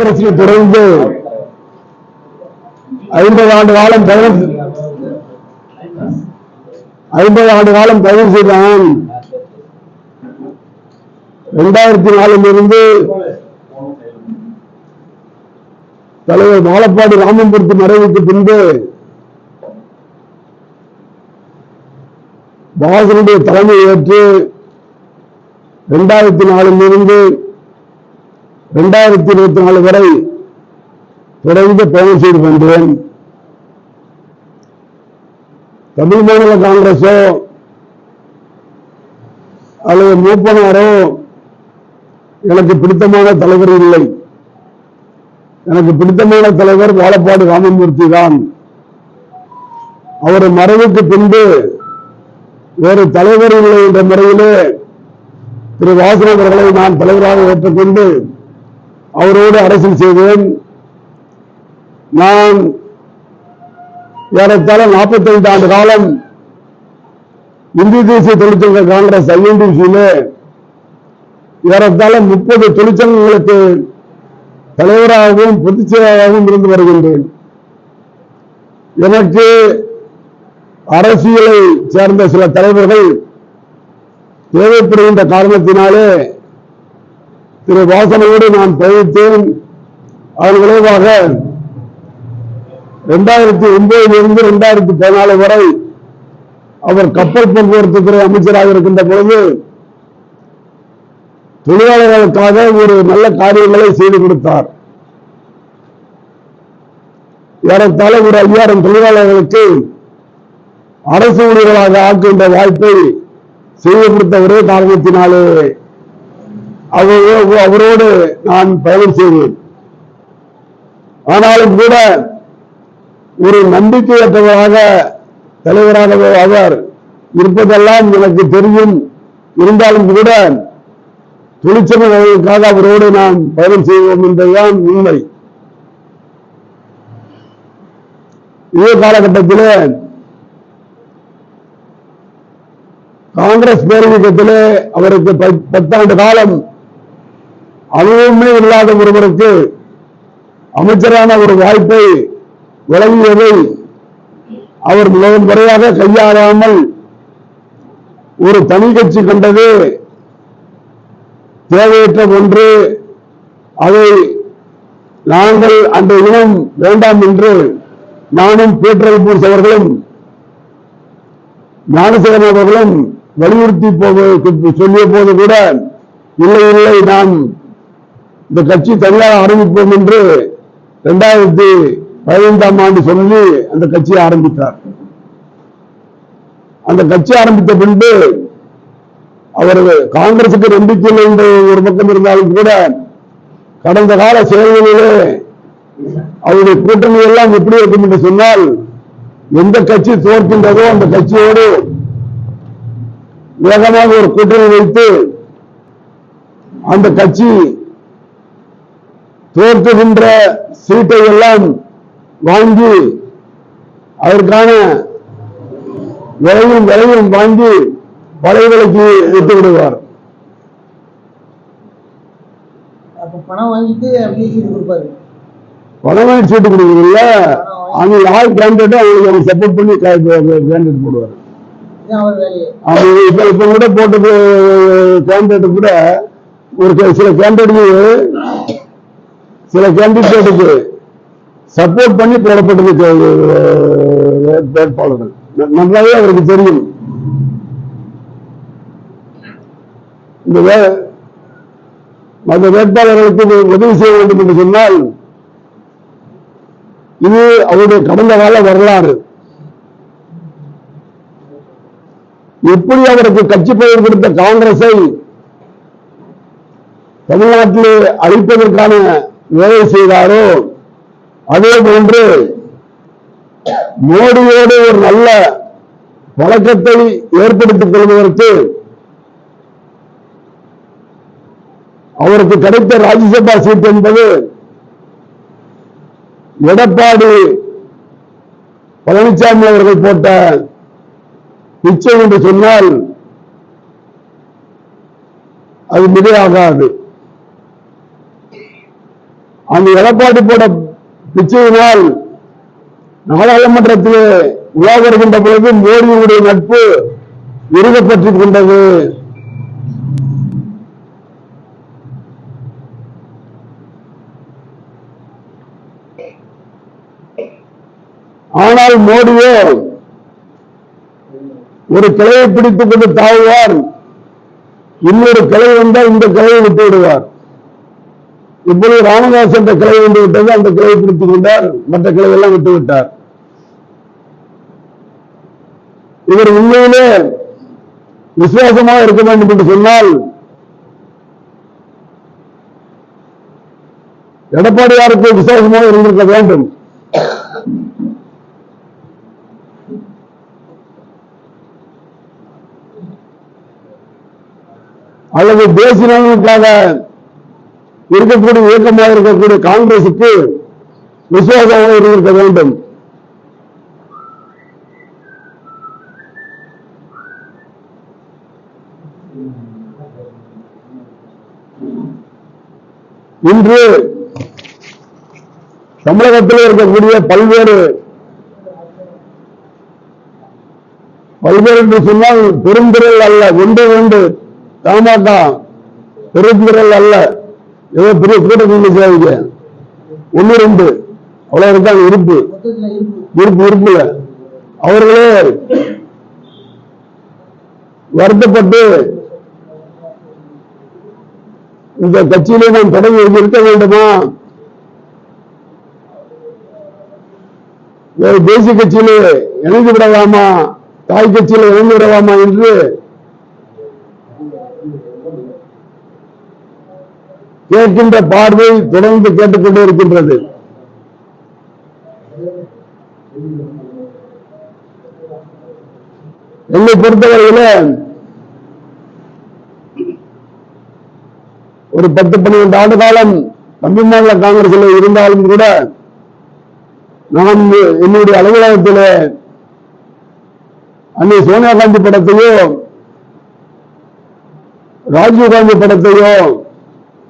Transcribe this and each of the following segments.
காங்கிரஸில் தொடர்ந்து ஐம்பது ஆண்டு காலம் பயணம் ஐம்பது ஆண்டு காலம் பயணம் செய்தான். இரண்டாயிரத்தி நாலிலிருந்து தலைவர் வாழப்பாடி ராமமூர்த்தி மறைவுக்கு பின்பு பாசனுடைய தலைமை ஏற்று இரண்டாயிரத்தி நாலிலிருந்து இரண்டாயிரத்தி இருபத்தி நாலு வரை தொடர்ந்து பயணம் செய்து வந்தேன் தமிழ் மாநில காங்கிரஸோ அல்லது மூப்பனாரோ எனக்கு பிடித்தமான தலைவர் இல்லை. எனக்கு பிடித்தமான தலைவர் வாழப்பாடு ராமமூர்த்தி தான். அவர் மறைவுக்கு பின்பு வேறு தலைவர் இல்லை என்ற முறையிலே திரு வாசன் அவர்களை நான் தலைவராக ஏற்றுக்கொண்டு அவரோடு அரசியல் செய்தேன். நான் ஏறத்தாழ 45 ஆண்டு காலம் இந்திய தேசிய தொழிற்சங்க காங்கிரஸ் ஐஎன்டிசியில ஏறத்தாழ முப்பது தொழிற்சங்கங்களுக்கு தலைவராகவும் பொதுச் செயலாளராகவும் இருந்து வருகின்றேன். எனக்கு அரசியலை சேர்ந்த சில தலைவர்கள் தேவைப்படுகின்ற காரணத்தினாலே திரு வாசனையோடு நான் பயணித்தேன் அதன் விளைவாக இரண்டாயிரத்தி ஒன்பதிலிருந்து இரண்டாயிரத்தி பதினாலு வரை அவர் கப்பல் போக்குவரத்து துறை அமைச்சராக இருக்கின்ற பொழுது தொழிலாளர்களுக்காக ஒரு நல்ல காரியங்களை செய்து கொடுத்தார். ஏறத்தாழ ஒரு ஐயாயிரம் தொழிலாளர்களுக்கு அரசு ஊழியர்களாக ஆக்குகின்ற வாய்ப்பை செய்து கொடுத்த ஒரே காரணத்தினாலே அவரோடு நான் பயணம் செய்தேன் ஆனாலும் கூட ஒரு நம்பிக்கையற்றவராக தலைவராக அவர் இருப்பதெல்லாம் எனக்கு தெரியும். இருந்தாலும் கூட தொழிற்சங்கங்களுக்காக அவரோடு நாம் பயணம் செய்வோம் என்பதுதான் உண்மை. இதே காலகட்டத்திலே காங்கிரஸ் பேரவைக்கத்திலே அவருக்கு பத்- பத்தாண்டு காலம் அனுபவமே இல்லாத ஒருவருக்கு அமைச்சரான ஒரு வாய்ப்பை வழங்கியதை அவர் மிகவும் முறையாக கையாளாமல் ஒரு தனி கட்சி கண்டது தேவையற்ற ஒன்று. அதை நாங்கள் அந்த இனம் வேண்டாம் என்று நானும் பீட்டர் பூர்ஸ் அவர்களும் ஞானசேகரன் அவர்களும் வலியுறுத்தி போக சொல்லிய போது கூட இல்லை இல்லை நாம் இந்த கட்சி தனியாக ஆரம்பிப்போம் என்று இரண்டாயிரத்தி பதினைந்தாம் ஆண்டு சொல்லி அந்த கட்சியை ஆரம்பித்தார். அந்த கட்சி ஆரம்பித்த பின்பு அவர் காங்கிரசுக்கு நம்பிக்கையில் இல்லை என்ற ஒரு பக்கம் இருந்தாலும் கூட கடந்த கால செயல்களிலே அவருடைய கூட்டணி எல்லாம் எப்படி இருக்கும் என்று சொன்னால் எந்த கட்சி தோற்கின்றதோ அந்த கட்சியோடு வேகமாக ஒரு கூட்டணி வைத்து அந்த கட்சி தோற்குகின்ற சீட்டை எல்லாம் வாங்கி அதற்கான விலையும் விலையும் வாங்கி பழைய விலைக்கு விட்டு விடுவார் பணம் அப்படியே சீட்டு கொடுக்குறீங்கள அவங்க யார் கேண்டிடேட்டோ அவங்களுக்கு அவங்க சப்போர்ட் பண்ணி கேண்டிடேட் போடுவார். அவங்க இப்ப இப்ப கூட போட்ட கேண்டிடேட் கூட ஒரு சில கேண்டிடேட் சில கேண்டிடேட்டுக்கு சப்போர்ட் பண்ணி போடப்பட்டது வேட்பாளர்கள். ந- நன்றாவே அவருக்கு தெரியும். இந்த மற்ற வேட்பாளர்களுக்கு உதவி செய்ய வேண்டும் என்று சொன்னால் இது அவருடைய கடந்த கால வரலாறு. எப்படி அவருக்கு கட்சி பெயர் கொடுத்த காங்கிரஸை தமிழ்நாட்டில் அழிப்பதற்கான வேலை செய்தாரோ? அதே போன்று மோடியோடு ஒரு நல்ல பழக்கத்தை ஏற்படுத்திக் கொள்வதற்கு அவருக்கு கிடைத்த ராஜ்யசபா சீட் என்பது எடப்பாடி பழனிசாமி அவர்கள் போட்ட பிச்சை என்று சொன்னால் அது மிகையாகாது. அந்த எடப்பாடி போட பிச்சையினால் நாடாளுமன்றத்திலே உலா வருகின்ற பொழுது மோடியுடைய நட்பு இறுகப்பட்டுக் கொண்டது. ஆனால் மோடியோ ஒரு கிளையை பிடித்துக் கொண்டு தாழ்வார் இன்னொரு கிளை வந்தால் இந்த கிளையை விட்டு விடுவார் இப்பொழுது ராமதாஸ் என்ற கிளை வந்து விட்டது அந்த கிளையை பிடித்துக் கொண்டார் மற்ற கிளையெல்லாம் விட்டு விட்டார் இவர் உண்மையிலே விசுவாசமாக இருக்க வேண்டும் என்று சொன்னால் எடப்பாடியாருக்கு விசுவாசமாக இருந்திருக்க வேண்டும். அல்லது தேசிய நலனுக்காக இருக்கக்கூடிய இயக்கமாக இருக்கக்கூடிய காங்கிரசுக்கு விசுவாசமாக இருந்திருக்க வேண்டும். இன்று தமிழகத்தில் இருக்கக்கூடிய பல்வேறு பல்வேறு என்று சொன்னால் பெருந்திரல் அல்ல ஒன்று ஒன்று தமக பெருந்திரல் அல்ல. ஏதோ பெரிய கூட்டம் செய்யுங்க ஒன்று ரெண்டு. அவ்வளவு இருக்காங்க இருப்பு. இருப்பு இருப்புல. அவர்களே வருத்தப்பட்டு இந்த கட்சியிலே நாம் தொடங்கி இருக்க வேண்டுமா தேசிய கட்சியிலே இணைந்து விடலாமா தாய் கட்சியில இணைந்து விடலாமா என்று கேட்கின்ற பார்வை தொடர்ந்து கேட்டுக்கொண்டே இருக்கின்றது. என்னை பொறுத்தவரையில ஒரு பத்து பன்னிரண்டு ஆண்டு காலம் தமிழ் மாநில காங்கிரஸில் இருந்தாலும் கூட நான் என்னுடைய அலுவலகத்தில் அன்னை சோனியா காந்தி படத்தையோ ராஜீவ் காந்தி படத்தையோ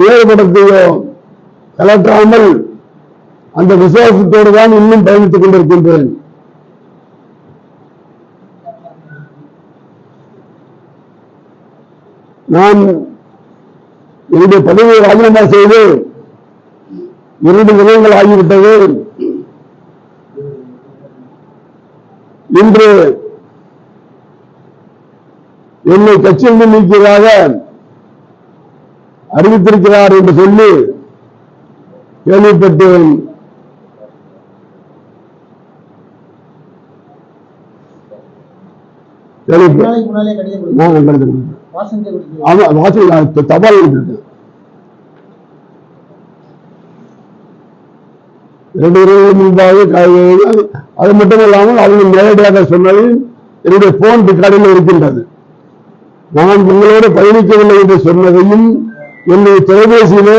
நேரு படத்தையும் கலற்றாமல் அந்த விசுவாசத்தோடு தான் இன்னும் பயணித்துக் கொண்டிருக்கின்றேன். நான் என்னுடைய பதவியை ராஜினாமா செய்து இரண்டு நிலையங்கள் ஆகிவிட்டது. இன்று என்னை கட்சியிலிருந்து நீக்கியதாக அறிவித்திருக்கிறார் என்று சொல்லி கேள்விப்பட்டேன். தபால் இரண்டு இரவு முன்பாக அது மட்டும் இல்லாமல் அவங்க நேரடியாக சொன்னது என்னுடைய போன் ரெக்கார்டில் இருக்கின்றது. நான் உங்களோடு பயணிக்கவில்லை என்று சொன்னதையும் என்னுடைய தொலைபேசியிலே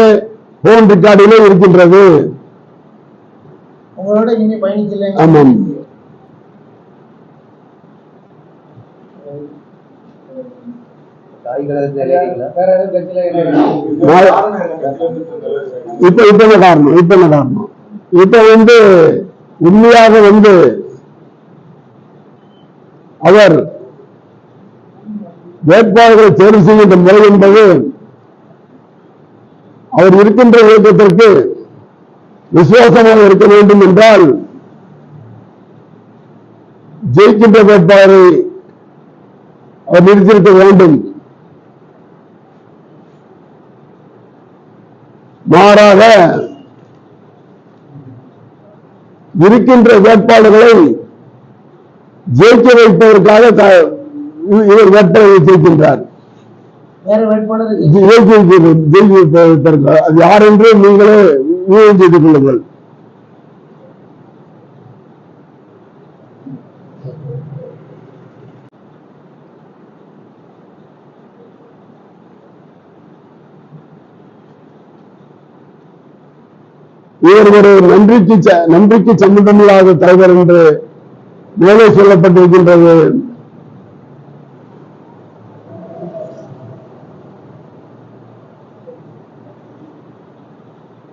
போன் ரெக்கார்டிலே இருக்கின்றது. உங்களோட இனிமே பயணிக்கல ஆமாம். இப்ப இப்ப என்ன காரணம்? இப்ப என்ன காரணம்? இப்ப வந்து உண்மையாக வந்து அவர் வேட்பாளர்களை தேர்வு செய்கின்ற முறை என்பது அவர் இருக்கின்ற இயக்கத்திற்கு விசுவாசமாக இருக்க வேண்டும் என்றால் ஜெயிக்கின்ற வேட்பாளரை அவர் நிறுத்தியிருக்க வேண்டும். மாறாக இருக்கின்ற வேட்பாளர்களை ஜெயிக்க வைப்பதற்காக இவர் வேட்பாளரை ஜெயிக்கின்றார் வேற வேட்பாளர் ஜெயிக்க வைப்பது- ஜெயிக்க வைப்பதற்காக அது யார் என்று நீங்களே ஊழல் செய்து கொள்ளுங்கள். இவர் ஒரு நன்றிக்கு ச- நன்றிக்கு சம்பந்தமில்லாத தலைவர் என்று மேலே சொல்லப்பட்டிருக்கின்றது.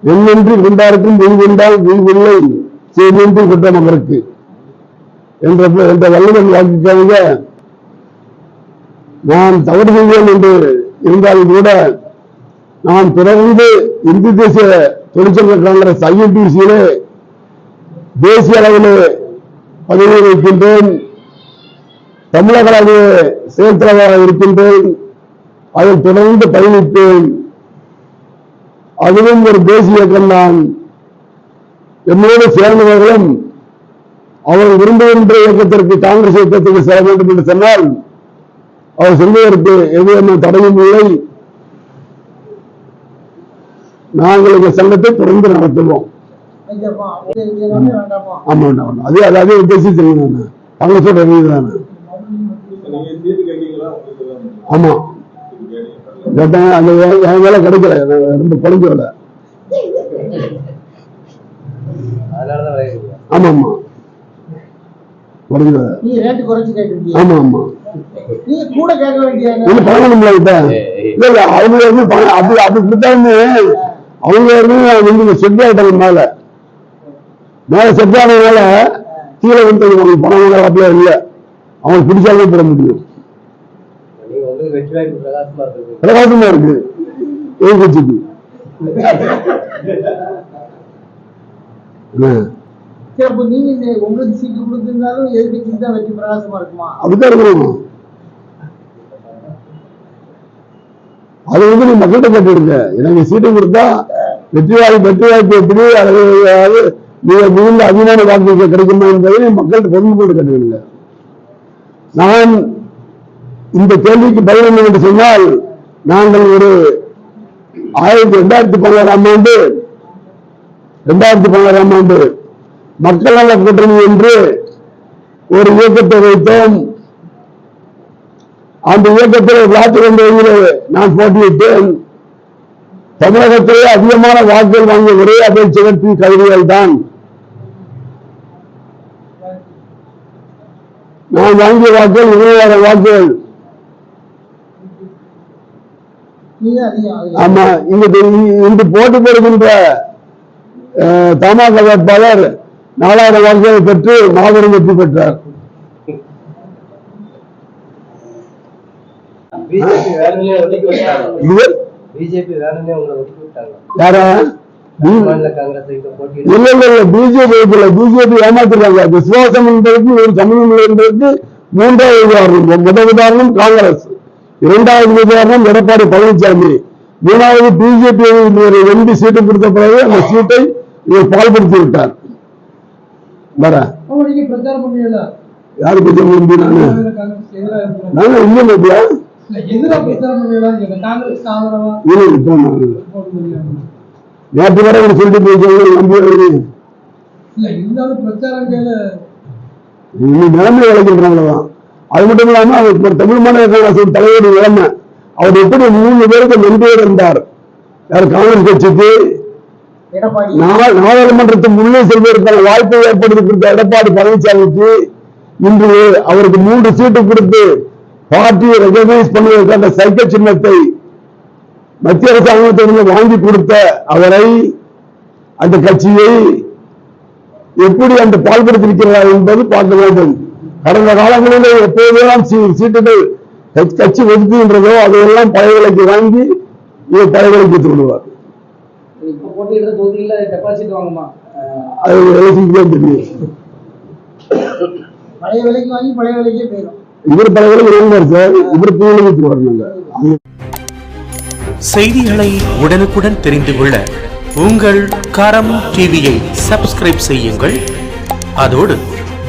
என்னென்று கொண்டாருக்கும் விழிகொண்டால் விழிவில்லை செய்தின்றி குற்றம் அவருக்கு என்ற என்ற வள்ளுவன் வாக்குக்காக நான் தவறு செய்வேன் என்று இருந்தாலும் கூட நான் தொடர்ந்து இந்திய தேசிய தொழிற்சங்க காங்கிரஸ் ஐஎன்டிசியிலே தேசிய அளவிலே பதவி வைக்கின்றேன் தமிழக அளவிலே செயல் தலைவராக இருக்கின்றேன். அதில் தொடர்ந்து பயணிப்பேன். அதுவும் ஒரு தேசிய இயக்கம் தான் என்னோடு சேர்ந்தவர்களும் அவர்கள் விரும்புகின்ற இயக்கத்திற்கு காங்கிரஸ் இயக்கத்துக்கு செல்ல வேண்டும் என்று சொன்னால் அவர் செல்வதற்கு எதுவும் தடையும் இல்லை. நாங்கள் இந்த சங்கத்தை தொடர்ந்து நடத்துவோம். ஆமா அது அதாவது உத்தேசி தெரியும் காங்கிரஸோட தானே. ஆமா. அந்த வே- என் வேலை கிடைக்கல. ரொம்ப குறைஞ்ச வேலை ஆமா ஆமா குறைஞ்ச நீங்க ஆமா ஆமா நீங்க கூட கேட்க வேண்டியது இல்ல பழகணும்ல கிட்ட இல்ல இல்ல அவங்க இருந்து பணம் அப்படி அப்படி கொடுத்தாங்க. அவங்க வந்து செட் ஆயிட்டாங்க மேல. மேல செட் ஆனதுனால கீழே வந்து பணம் வாங்குற அப்படியே இல்ல. அவங்க பிடிச்சாலே போட முடியும் நீங்க உங்களுக்கு வெற்றி வாய்ப்பு பிரகாசமா இருக்கு இருக்கணும். அது வந்து நீ மக்கள்கிட்ட கேட்டுருங்க எனக்கு சீட்டு கொடுத்தா வெற்றி வாய்ப்பு வெற்றி வாய்ப்பு எப்படி அது மிகுந்த அதிகமான வாக்கு கிடைக்குமா என்பதை மக்கள்கிட்ட பொதுமக்கள் நான் இந்த கேள்விக்கு பதில் என்ன என்று சொன்னால் நாங்கள் ஒரு ஆயிரத்தி ரெண்டாயிரத்தி பதினாறாம் ஆண்டு ரெண்டாயிரத்தி பதினாறாம் ஆண்டு மக்கள் நல கூட்டணி என்று ஒரு இயக்கத்தை வைத்தோம். அந்த இயக்கத்தில் விளாத்திரன் தொகுதியிலே நான் போட்டியிட்டேன். தமிழகத்திலே அதிகமான வாக்குகள் வாங்கிய ஒரே அபேட்சகர் பி கவிதைகள் தான். நான் வாங்கிய வாக்குகள் இருபதாயிரம் வாக்குகள் நீங்க அதிகம் அதுல. ஆமா இங்க இன்று போட்டி போடுகின்ற தமாக வேட்பாளர் நாலாயிரம் வாக்குகளை பெற்று மாபெரும் வெற்றி பெற்றார். பிஜேபி ஏமாத்துறாங்க விசுவாசம் என்பதற்கு ஒரு சமயம் என்பதற்கு மூன்றாவது உதாரணம். முதல் உதாரணம் காங்கிரஸ். இரண்டாவது உதாரணம் எடப்பாடி பழனிசாமி மூணாவது பிஜேபி எம்பி சீட்டு கொடுத்த பிறகு அந்த சீட்டை இவர் பால்படுத்தி விட்டார் வர யாரு பத்தி எம்பி நானு? நாங்க. போட்டு முடியாது. நேற்று வரை ஒரு சொல்லிட்டு போயிருக்காங்க நம்பி நிலைமை விளைக்கின்றாங்களதான் அது மட்டும் இல்லாம அவர் ஒரு தமிழ் மாநில காங்கிரஸ் தலைவர் நிலைமை அவர் எப்படி மூணு பேருக்கு நம்பியர் இருந்தார்? யார் காங்கிரஸ் கட்சிக்கு? நாடாளுமன்றத்துக்கு உள்ளே செல்வதற்கான வாய்ப்பை ஏற்படுத்தி கொடுத்த எடப்பாடி பழனிசாமிக்கு இன்று அவருக்கு மூன்று சீட்டு கொடுத்து பார்ட்டியை ரெகனைஸ் பண்ணுவதற்கான சைக்கிள் சின்னத்தை மத்திய அரசாங்கத்திலிருந்து வாங்கி கொடுத்த அவரை அந்த கட்சியை எப்படி அந்த பால்படுத்திருக்கிறார் என்பது பார்க்க வேண்டும். கடந்த காலங்களிலே எப்போதெல்லாம் சீ- சீட்டுகள் கட்சி- ஒதுக்குகின்றதோ அதையெல்லாம் பழைய விலைக்கு வாங்கி இவர் பழைய விலைக்கு வித்து விடுவார் அது தான் தெரியும் பழைய விலைக்கு வாங்கி பழைய விலைக்கே போயிடும். இவர் பழைய விலைக்கு வாங்குவார் சார். இவர் புது விலைக்கு வரணுங்க செய்திகளை உடனுக்குடன் தெரிந்து கொள்ள உங்கள் கரம் டிவியை சப்ஸ்கிரைப் செய்யுங்கள். அதோடு